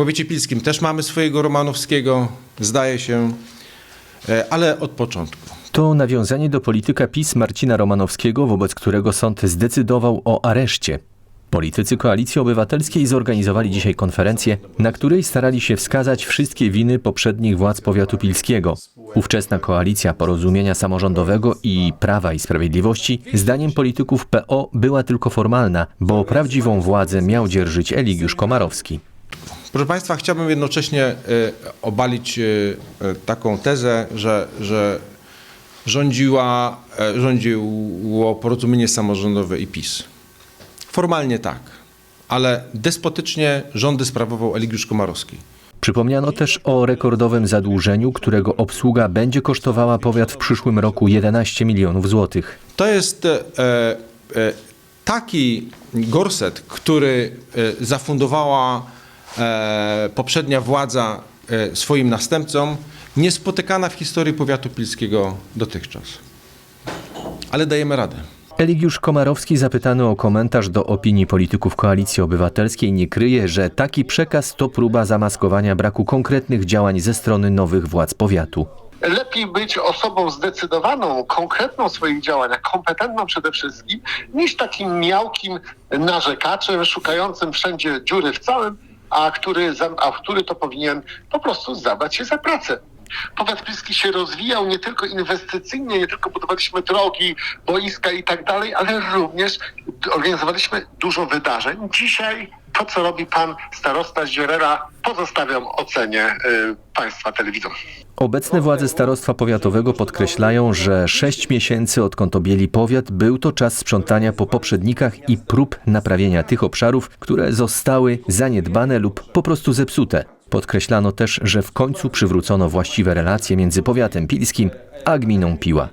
powiecie pilskim też mamy swojego Romanowskiego, zdaje się, e, ale od początku. To nawiązanie do polityka PiS Marcina Romanowskiego, wobec którego sąd zdecydował o areszcie. Politycy Koalicji Obywatelskiej zorganizowali dzisiaj konferencję, na której starali się wskazać wszystkie winy poprzednich władz powiatu pilskiego. Ówczesna koalicja porozumienia samorządowego i Prawa i Sprawiedliwości, zdaniem polityków PO, była tylko formalna, bo prawdziwą władzę miał dzierżyć Eligiusz Komarowski. Proszę Państwa, chciałbym jednocześnie e, obalić e, e, taką tezę, że, że rządziła, rządziło porozumienie samorządowe i PiS. Formalnie tak, ale despotycznie rządy sprawował Eligiusz Komarowski. Przypomniano też o rekordowym zadłużeniu, którego obsługa będzie kosztowała powiat w przyszłym roku 11 milionów złotych. To jest e, e, taki gorset, który e, zafundowała poprzednia władza e, swoim następcom, niespotykana w historii powiatu pilskiego dotychczas. Ale dajemy radę. Eligiusz Komarowski, zapytany o komentarz do opinii polityków Koalicji Obywatelskiej, nie kryje, że taki przekaz to próba zamaskowania braku konkretnych działań ze strony nowych władz powiatu. lepiej być osobą zdecydowaną, konkretną w swoich działaniach, kompetentną przede wszystkim, niż takim miałkim narzekaczem, szukającym wszędzie dziury w całym, a który, a który to powinien po prostu zabrać się za pracę. Powiat pilski się rozwijał nie tylko inwestycyjnie, nie tylko budowaliśmy drogi, boiska i tak dalej, ale również organizowaliśmy dużo wydarzeń. Dzisiaj to, co robi pan starosta Zdziorera, pozostawiam ocenie y, państwa telewizor. Obecne władze starostwa powiatowego podkreślają, że sześć miesięcy odkąd objęli powiat był to czas sprzątania po poprzednikach i prób naprawienia tych obszarów, które zostały zaniedbane lub po prostu zepsute. Podkreślano też, że w końcu przywrócono właściwe relacje między powiatem pilskim a gminą Piła.